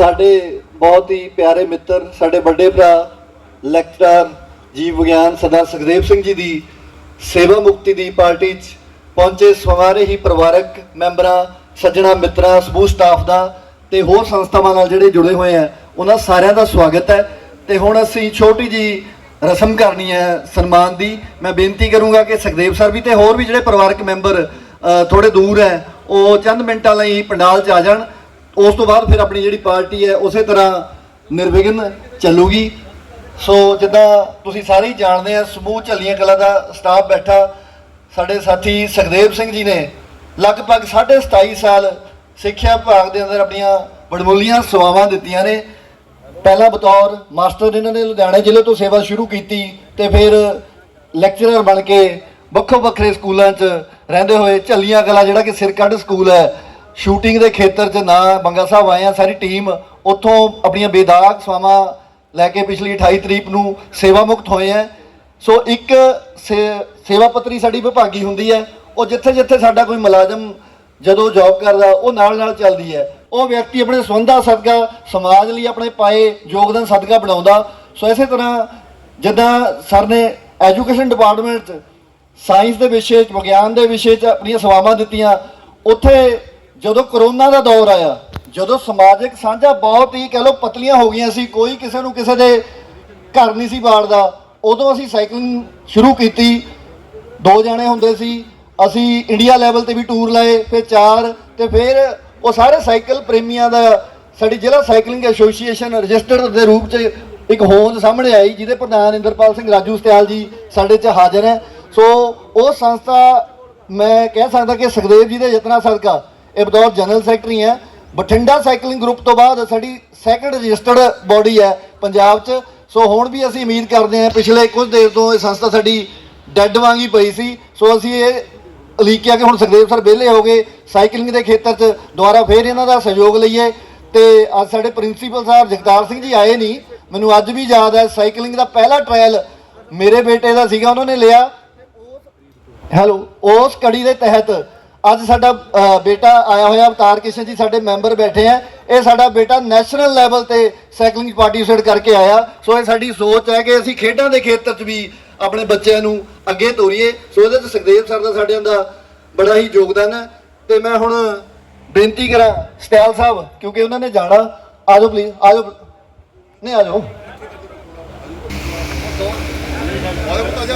ਸਾਡੇ ਬਹੁਤ ਹੀ ਪਿਆਰੇ ਮਿੱਤਰ ਸਾਡੇ ਵੱਡੇ ਭਰਾ ਲੈਕਚਰਰ ਜੀਵ ਵਿਗਿਆਨ ਸਰਦਾਰ ਸੁਖਦੇਵ ਸਿੰਘ ਜੀ ਦੀ ਸੇਵਾ ਮੁਕਤੀ ਦੀ ਪਾਰਟੀ 'ਚ ਪਹੁੰਚੇ ਸਵਾਰੇ ਹੀ ਪਰਿਵਾਰਕ ਮੈਂਬਰਾਂ ਸੱਜਣਾ ਮਿੱਤਰਾਂ ਸਮੂਹ ਸਟਾਫ ਦਾ ਤੇ ਹੋਰ ਸੰਸਥਾਵਾਂ ਨਾਲ ਜਿਹੜੇ ਜੁੜੇ ਹੋਏ ਆ ਉਹਨਾਂ ਸਾਰਿਆਂ ਦਾ ਸਵਾਗਤ ਹੈ। ਤੇ ਹੁਣ ਅਸੀਂ ਛੋਟੀ ਜੀ ਰਸਮ ਕਰਨੀ ਹੈ ਸਨਮਾਨ ਦੀ। ਮੈਂ ਬੇਨਤੀ ਕਰੂੰਗਾ ਕਿ ਸੁਖਦੇਵ ਸਰ ਵੀ ਤੇ ਹੋਰ ਵੀ ਜਿਹੜੇ ਪਰਿਵਾਰਕ ਮੈਂਬਰ ਅ, ਥੋੜੇ ਦੂਰ ਹੈ ਉਹ ਚੰਦ ਮਿੰਟਾਂ ਲਈ ਪੰਡਾਲ 'ਚ ਆ ਜਾਣ। ਉਸ ਤੋਂ ਬਾਅਦ ਫਿਰ ਆਪਣੀ ਜਿਹੜੀ ਪਾਰਟੀ ਹੈ ਉਸੇ ਤਰ੍ਹਾਂ ਨਿਰਵਿਘਨ ਚੱਲੂਗੀ। ਸੋ ਜਿੱਦਾਂ ਤੁਸੀਂ ਸਾਰੇ ਹੀ ਜਾਣਦੇ ਆ, ਸਮੂਹ ਝੱਲੀਆਂ ਕਲਾ ਦਾ ਸਟਾਫ ਬੈਠਾ, ਸਾਡੇ ਸਾਥੀ ਸੁਖਦੇਵ ਸਿੰਘ ਜੀ ਨੇ ਲਗਭਗ 27.5 ਸਾਲ ਸਿੱਖਿਆ ਵਿਭਾਗ ਦੇ ਅੰਦਰ ਆਪਣੀਆਂ ਬੜਮੁੱਲੀਆਂ ਸੇਵਾਵਾਂ ਦਿੱਤੀਆਂ ਨੇ। ਪਹਿਲਾਂ ਬਤੌਰ ਮਾਸਟਰ ਇਹਨਾਂ ਨੇ ਲੁਧਿਆਣਾ ਜ਼ਿਲ੍ਹੇ ਤੋਂ ਸੇਵਾ ਸ਼ੁਰੂ ਕੀਤੀ ਤੇ ਫਿਰ ਲੈਕਚਰਰ ਬਣ ਕੇ ਵੱਖੋ ਵੱਖਰੇ ਸਕੂਲਾਂ 'ਚ ਰਹਿੰਦੇ ਹੋਏ ਝੱਲੀਆਂ ਕਲਾ, ਜਿਹੜਾ ਕਿ ਸਿਰਕੱਢ ਸਕੂਲ ਹੈ ਸ਼ੂਟਿੰਗ ਦੇ ਖੇਤਰ 'ਚ ਨਾ ਬੰਗਾ ਸਾਹਿਬ ਆਏ ਆ, ਸਾਰੀ ਟੀਮ ਉੱਥੋਂ ਆਪਣੀਆਂ ਬੇਦਾਗ ਸਵਾਵਾਂ ਲੈ ਕੇ ਪਿਛਲੀ 28 ਤਰੀਕ ਨੂੰ ਸੇਵਾ ਮੁਕਤ ਹੋਏ ਆ। ਸੋ ਇੱਕ ਸੇ- ਸੇਵਾ ਪੱਤਰੀ ਸਾਡੀ ਵਿਭਾਗੀ ਹੁੰਦੀ ਹੈ, ਉਹ ਜਿੱਥੇ ਜਿੱਥੇ ਸਾਡਾ ਕੋਈ ਮੁਲਾਜ਼ਮ ਜਦੋਂ ਜੌਬ ਕਰਦਾ, ਉਹ ਨਾਲ ਨਾਲ ਚੱਲਦੀ ਹੈ। ਉਹ ਵਿਅਕਤੀ ਆਪਣੇ ਸੰਬੰਧਾਂ ਸਦਕਾ, ਸਮਾਜ ਲਈ ਆਪਣੇ ਪਾਏ ਯੋਗਦਾਨ ਸਦਕਾ ਬਣਾਉਂਦਾ। ਸੋ ਇਸੇ ਤਰ੍ਹਾਂ ਜਿੱਦਾਂ ਸਰ ਨੇ ਐਜੂਕੇਸ਼ਨ ਡਿਪਾਰਟਮੈਂਟ 'ਚ, ਸਾਇੰਸ ਦੇ ਵਿਸ਼ੇ 'ਚ, ਵਿਗਿਆਨ ਦੇ ਵਿਸ਼ੇ 'ਚ ਆਪਣੀਆਂ ਸੇਵਾਵਾਂ ਦਿੱਤੀਆਂ, ਉੱਥੇ ਜਦੋਂ ਕਰੋਨਾ ਦਾ ਦੌਰ ਆਇਆ, ਜਦੋਂ ਸਮਾਜਿਕ ਸਾਂਝਾ ਬਹੁਤ ਹੀ ਕਹਿ ਲਓ ਪਤਲੀਆਂ ਹੋ ਗਈਆਂ ਸੀ, ਕੋਈ ਕਿਸੇ ਨੂੰ ਕਿਸੇ ਦੇ ਘਰ ਨਹੀਂ ਸੀ ਬਾੜਦਾ ਉਦੋਂ ਅਸੀਂ ਸਾਈਕਲਿੰਗ ਸ਼ੁਰੂ ਕੀਤੀ। ਦੋ ਜਾਣੇ ਹੁੰਦੇ ਸੀ, ਅਸੀਂ ਇੰਡੀਆ ਲੈਵਲ ਤੇ ਵੀ ਟੂਰ ਲਾਏ, ਫਿਰ ਚਾਰ ਤੇ ਫਿਰ ਉਹ ਸਾਰੇ ਸਾਈਕਲ ਪ੍ਰੇਮੀਆਂ ਦਾ, ਸਾਡੀ ਜ਼ਿਲ੍ਹਾ ਸਾਈਕਲਿੰਗ ਐਸੋਸੀਏਸ਼ਨ ਰਜਿਸਟਰਡ ਦੇ ਰੂਪ 'ਚ ਇੱਕ ਹੋਂਦ ਸਾਹਮਣੇ ਆਈ, ਜਿਹਦੇ ਪ੍ਰਧਾਨ ਇੰਦਰਪਾਲ ਸਿੰਘ ਰਾਜੂ ਸਤਿਆਲ ਜੀ ਸਾਡੇ 'ਚ ਹਾਜ਼ਰ ਹੈ। ਸੋ ਉਹ ਸੰਸਥਾ, ਮੈਂ ਕਹਿ ਸਕਦਾ ਕਿ ਸੁਖਦੇਵ ਜੀ ਦੇ ਯਤਨਾਂ ਸਦਕਾ ਇਹ ਬਤੌਰ ਜਨਰਲ ਸੈਕਟਰੀ ਹੈ। ਬਠਿੰਡਾ ਸਾਈਕਲਿੰਗ ਗਰੁੱਪ ਤੋਂ ਬਾਅਦ ਸਾਡੀ ਸੈਕੰਡ ਰਜਿਸਟਰਡ ਬਾਡੀ ਹੈ ਪੰਜਾਬ 'ਚ। ਸੋ ਹੁਣ ਵੀ ਅਸੀਂ ਉਮੀਦ ਕਰਦੇ ਹਾਂ ਪਿਛਲੇ ਕੁਝ ਦੇਰ ਤੋਂ ਇਹ ਸੰਸਥਾ ਸਾਡੀ ਡੈੱਡ ਵਾਂਗੀ ਪਈ ਸੀ। ਸੋ ਅਸੀਂ ਇਹ ਅਲੀਕਿਆ ਕਿ ਹੁਣ ਸੁਖਦੇਵ ਸਰ ਵਿਹਲੇ ਹੋ ਗਏ ਸਾਈਕਲਿੰਗ ਦੇ ਖੇਤਰ 'ਚ। ਦੁਬਾਰਾ ਫੇਰ ਇਹਨਾਂ ਦਾ ਸਹਿਯੋਗ ਲਈਏ। ਤੇ ਅੱਜ ਸਾਡੇ ਪ੍ਰਿੰਸੀਪਲ ਸਾਹਿਬ ਜਗਤਾਰ ਸਿੰਘ ਜੀ ਆਏ ਨਹੀਂ। ਮੈਨੂੰ ਅੱਜ ਵੀ ਯਾਦ ਹੈ ਸਾਈਕਲਿੰਗ ਦਾ ਪਹਿਲਾ ਟ੍ਰਾਇਲ ਮੇਰੇ ਬੇਟੇ ਦਾ ਸੀਗਾ, ਉਹਨਾਂ ਨੇ ਲਿਆ। ਹੈਲੋ ਉਸ ਕੜੀ ਦੇ ਤਹਿਤ ਅੱਜ ਸਾਡਾ ਬੇਟਾ ਆਇਆ ਹੋਇਆ, ਅਵਤਾਰ ਕਿਸ਼ਨ ਜੀ ਸਾਡੇ ਮੈਂਬਰ ਬੈਠੇ ਆ। ਇਹ ਸਾਡਾ ਬੇਟਾ ਨੈਸ਼ਨਲ ਲੈਵਲ ਤੇ ਸਾਈਕਲਿੰਗ ਪਾਰਟਿਸਿਪੇਟ ਕਰਕੇ ਆਇਆ। ਸੋ ਇਹ ਸਾਡੀ ਸੋਚ ਹੈ ਕਿ ਅਸੀਂ ਖੇਡਾਂ ਦੇ ਖੇਤਰ 'ਚ ਵੀ ਆਪਣੇ ਬੱਚਿਆਂ ਨੂੰ ਅੱਗੇ ਤੋਰੀਏ। ਸੋ ਇਹਦੇ 'ਚ ਸੁਖਦੇਵ ਸਰ ਦਾ ਸਾਡਿਆਂ ਦਾ ਬੜਾ ਹੀ ਯੋਗਦਾਨ ਹੈ। ਤੇ ਮੈਂ ਹੁਣ ਬੇਨਤੀ ਕਰਾਂ ਸਟੈਲ ਸਾਹਿਬ, ਕਿਉਂਕਿ ਉਹਨਾਂ ਨੇ ਜਾਣਾ। ਆਜੋ ਪਲੀਜ਼ ਆਜੋ ਨਹੀਂ ਆਜੋ ਆਜਾ ਪੁੱਤ ਆਜਾ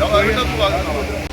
ਆਜਾ ਜਾ ਆ ਬੇਟਾ ਤੂੰ ਆ